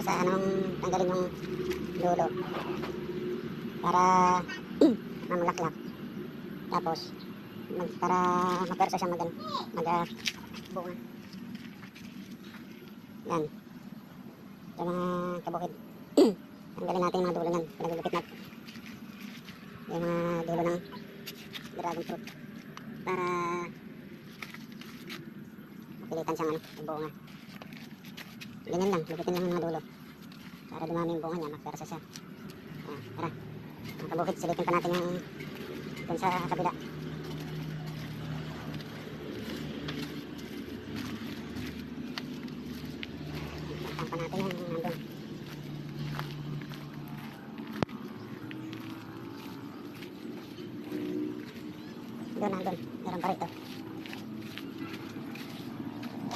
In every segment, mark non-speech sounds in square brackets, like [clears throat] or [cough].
Para sa anong tanggalin yung dulo. Para [clears throat] mamulaklak. Tapos, mag, para mapersa siya mag, mag uh, bunga. Yan. Yung mga kabukid. [clears throat] Tanggalin natin yung mga dulo niyan. Pinagugupit natin. Yung mga dulo ng dragon fruit. Para mapilitan siyang ano, bunga. Ganyan lang, lupitin lang yung mga dulo. Para dumami yung bunga niya, magpersa siya. Ah, tara. Mga kabukid, pa natin yung dun sa kabila. Tapan pa natin yung nandun. Doon, nandun. Meron pa rito.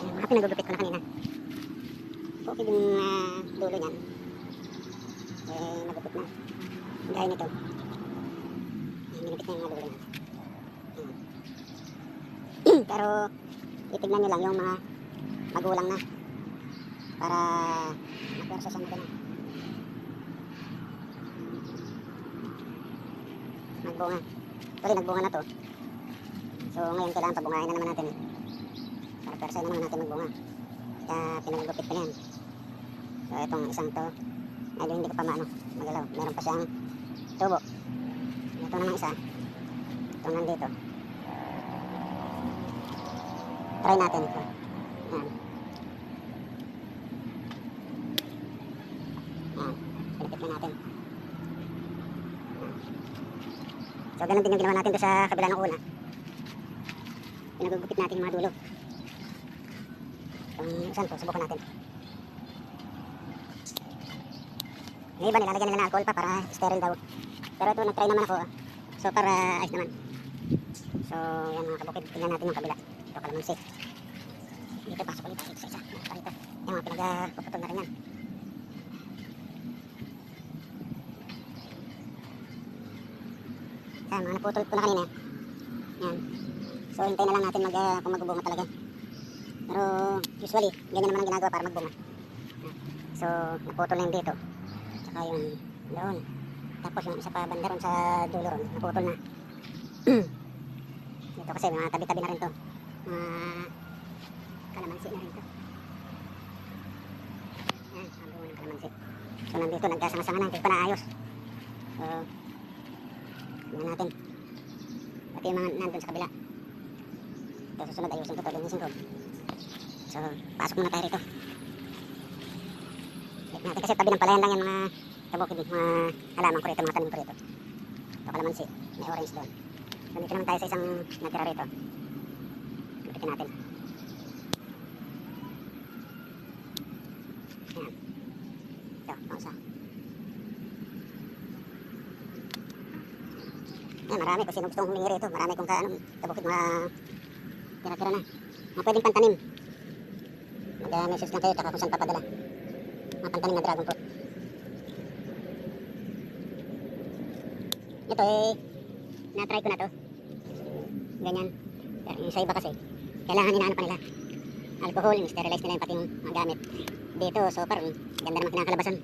Yung mga pinagugupit ko na kanina. Okay yung ah, dulo niyan. Eh, nagupit na. Gaya nito. Eh, Minupit na yung mga dulo niyan. Ayan. [clears throat] Pero, itignan nyo lang yung mga magulang na. Para magpersa siya magana. Nagbunga. Actually, nagbunga na to. So, ngayon kailangan pabungain na naman natin. Para persa na naman natin magbunga. Kaya pinagugupit pa yan. So, itong isang to, medyo hindi ko pa maano, magalaw. Meron pa siyang tubo. Ito naman isa. Ito nandito. Try natin ito. Yan. Yan. Pinipit na natin. Yan. So, ganun din yung ginawa natin doon sa kabila ng una. Pinagugupit natin yung mga dulo. Itong isang to, subukan natin. Yung iba nilalagyan nila ng alcohol pa para sterile daw. Pero ito, nag-try naman ako. So, para ayos naman. So, yan mga kabukid. Tingnan natin yung kabila. Ito, kalamansi. Dito, pasok ulit. Dito sa isa. Dito. Yung mga pinag-puputol na rin yan. Yan, mga naputol ko na kanina. Yan. So, hintay na lang natin mag, uh, kung magbubunga talaga. Pero, usually, ganyan naman ang ginagawa para magbunga. So, naputol na yung dito. Tsaka yung doon. Tapos yung isa pa banda ron sa dulo ron, naputol na. [clears throat] dito kasi mga tabi-tabi na rin to. Mga kalamansi na rin to. Yan, ang bunga ng kalamansi. So, nandito, nagkasanga-sanga na, hindi pa naayos. So, tingnan natin. Pati yung mga nandun sa kabila. Ito, susunod ayusin ko to, linisin ko. So, pasok muna tayo rito. Natin kasi tabi ng palayan lang yung mga kabukid, mga halaman ko rito, mga tanim ko rito. Ito kalamansi, may orange doon. Dito naman tayo sa isang natira rito. Lupitin natin. Ayan. Ito, pausa. Yan, marami. Kung sino gustong humingi rito, marami kung kaano, kabukid mga tira-tira na. Mga pwedeng pantanim. Mag-message lang kayo, tsaka kung saan papadala. Mga pantanim na dragon fruit. Ito eh, na-try ko na to. Ganyan. Yung sa iba kasi, kailangan inaano pa nila. Alcohol, sterilize nila yung pati yung mga gamit. Dito, so parang ganda naman kinakalabasan.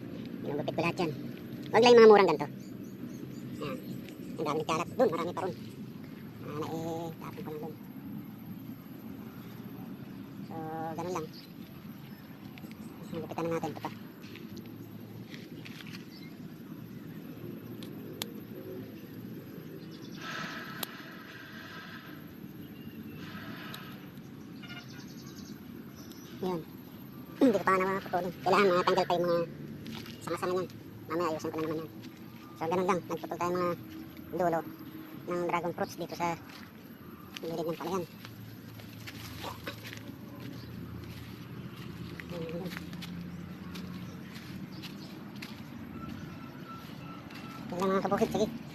Ginugupit ko lahat yan. Huwag lang yung mga murang ganito. Yan. Ang dami kalat. Doon, marami pa ron. Ah, na eh, tapon ko lang doon. So, ganun lang. Nagupitan na natin ito pa. Yun. Hindi ko pa naman pupulin. Kailangan mga tanggal pa yung mga sanga-sanga niyan. Mamaya ayusin ko na naman yan. So, ganun lang. Nagputol tayo mga dulo ng dragon fruits dito sa gilid ng palayan. Lang mga kabukid. Sige.